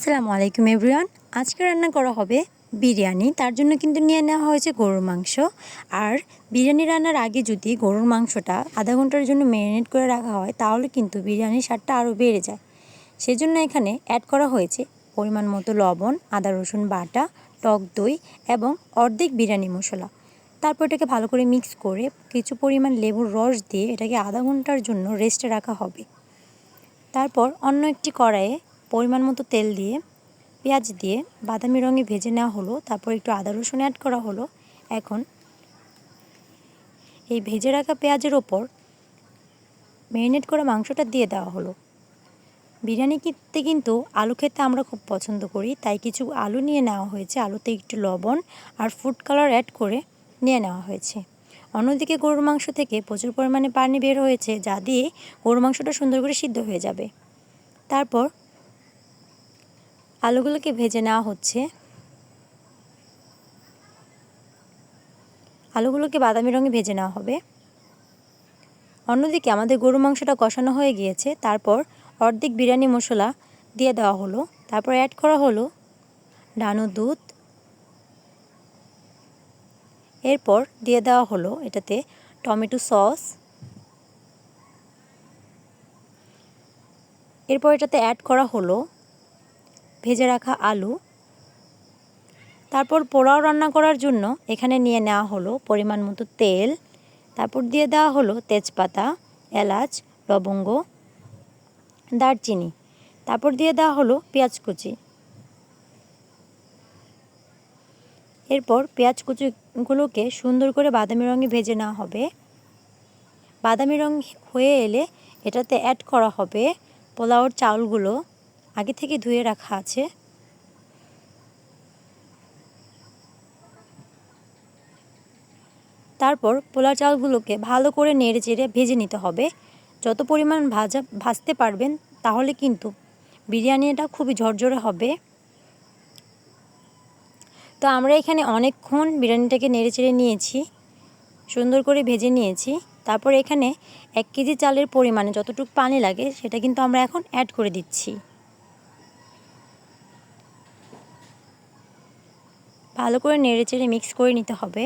আসসালামু আলাইকুম এভরিওয়ান। আজকে রান্না করা হবে বিরিয়ানি। তার জন্য কিন্তু নিয়ে নেওয়া হয়েছে গরুর মাংস। আর বিরিয়ানি রান্নার আগে যদি গরুর মাংসটা আধা ঘণ্টার জন্য ম্যারিনেট করে রাখা হয়, তাহলে কিন্তু বিরিয়ানির স্বাদটা আরও বেড়ে যায়। সেজন্য এখানে অ্যাড করা হয়েছে পরিমাণ মতো লবণ, আদা, রসুন, বাটা, টক দই এবং অর্ধেক বিরিয়ানি মশলা। তারপর এটাকে ভালো করে মিক্স করে কিছু পরিমাণ লেবুর রস দিয়ে এটাকে আধা ঘণ্টার জন্য রেস্টে রাখা হবে। তারপর অন্য একটি কড়াইয়ে পরিমাণ মতো তেল দিয়ে, পেঁয়াজ দিয়ে বাদামি রঙে ভেজে নেওয়া হলো, তারপর একটু আদা রসুন অ্যাড করা হলো। এখন এই ভেজে রাখা পেঁয়াজের ওপর ম্যারিনেট করা মাংসটা দিয়ে দেওয়া হলো। বিরিয়ানি কিনতে কিন্তু আলু খেতে আমরা খুব পছন্দ করি, তাই কিছু আলু নিয়ে নেওয়া হয়েছে। আলুতে একটু লবণ আর ফুড কালার অ্যাড করে নিয়ে নেওয়া হয়েছে। অন্যদিকে গরুর মাংস থেকে প্রচুর পরিমাণে পানি বের হয়েছে, যা দিয়ে গরুর মাংসটা সুন্দর করে সিদ্ধ হয়ে যাবে। তারপর আলুগুলোকে ভেজে নেওয়া হচ্ছে। আলুগুলোকে বাদামি রঙে ভেজে নেওয়া হবে। অন্যদিকে আমাদের গরু মাংসটা কষানো হয়ে গিয়েছে। তারপর অর্ধেক বিরিয়ানি মশলা দিয়ে দেওয়া হলো। তারপর অ্যাড করা হলো ডানো দুধ। এরপর দিয়ে দেওয়া হলো এটাতে টমেটো সস। এরপর এটাতে অ্যাড করা হলো ভেজে রাখা আলু। তারপর পোলাও রান্না করার জন্য এখানে নিয়ে নেওয়া হলো পরিমাণ মতো তেল। তারপর দিয়ে দেওয়া হলো তেজপাতা, এলাচ, লবঙ্গ, দারচিনি। তারপর দিয়ে দেওয়া হলো পেঁয়াজ কুচি। এরপর পেঁয়াজ কুচিগুলোকে সুন্দর করে বাদামি রঙে ভেজে নেওয়া হবে। বাদামি রং হয়ে এলে এটাতে অ্যাড করা হবে পোলাওর চাউলগুলো। আগে থেকে ধুয়ে রাখা আছে। তারপর পোলা চালগুলোকে ভালো করে নেড়ে চেড়ে ভেজে নিতে হবে। যত পরিমাণ ভাজা, ভাজতে পারবেন, তাহলে কিন্তু বিরিয়ানিটা খুবই ঝরঝরে হবে। তো আমরা এখানে অনেকক্ষণ বিরিয়ানিটাকে নেড়ে চেড়ে নিয়েছি, সুন্দর করে ভেজে নিয়েছি। তারপর এখানে এক কেজি চালের পরিমাণে যতটুকু পানি লাগে, সেটা কিন্তু আমরা এখন অ্যাড করে দিচ্ছি। ভালো করে নেড়ে চেড়ে মিক্স করে নিতে হবে।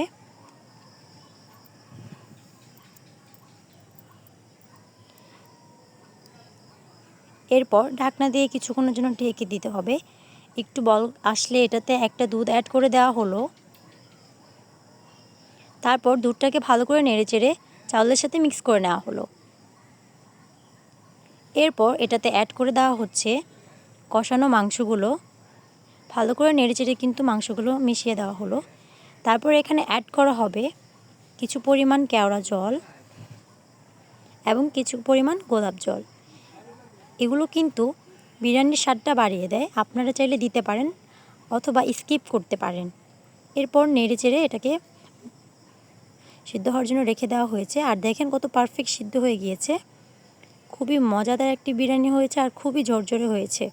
এরপর ঢাকনা দিয়ে কিছুক্ষণের জন্য ঢেকে দিতে হবে। একটু বল আসলে এটাতে একটা দুধ অ্যাড করে দেওয়া হলো। তারপর দুধটাকে ভালো করে নেড়ে চেড়ে চাউলের সাথে মিক্স করে নেওয়া হলো। এরপর এটাতে অ্যাড করে দেওয়া হচ্ছে কষানো মাংসগুলো। ভালো করে নেড়ে চেড়ে কিন্তু মাংসগুলো মিশিয়ে দেওয়া হলো। তারপর এখানে অ্যাড করা হবে কিছু পরিমাণ কেওড়া জল এবং কিছু পরিমাণ গোলাপ জল। এগুলো কিন্তু বিরিয়ানির স্বাদটা বাড়িয়ে দেয়। আপনারা চাইলে দিতে পারেন অথবা স্কিপ করতে পারেন। এরপর নেড়ে চেড়ে এটাকে সিদ্ধ হওয়ার জন্য রেখে দেওয়া হয়েছে। আর দেখেন কত পারফেক্ট সিদ্ধ হয়ে গিয়েছে। খুবই মজাদার একটি বিরিয়ানি হয়েছে আর খুবই ঝরঝরে হয়েছে।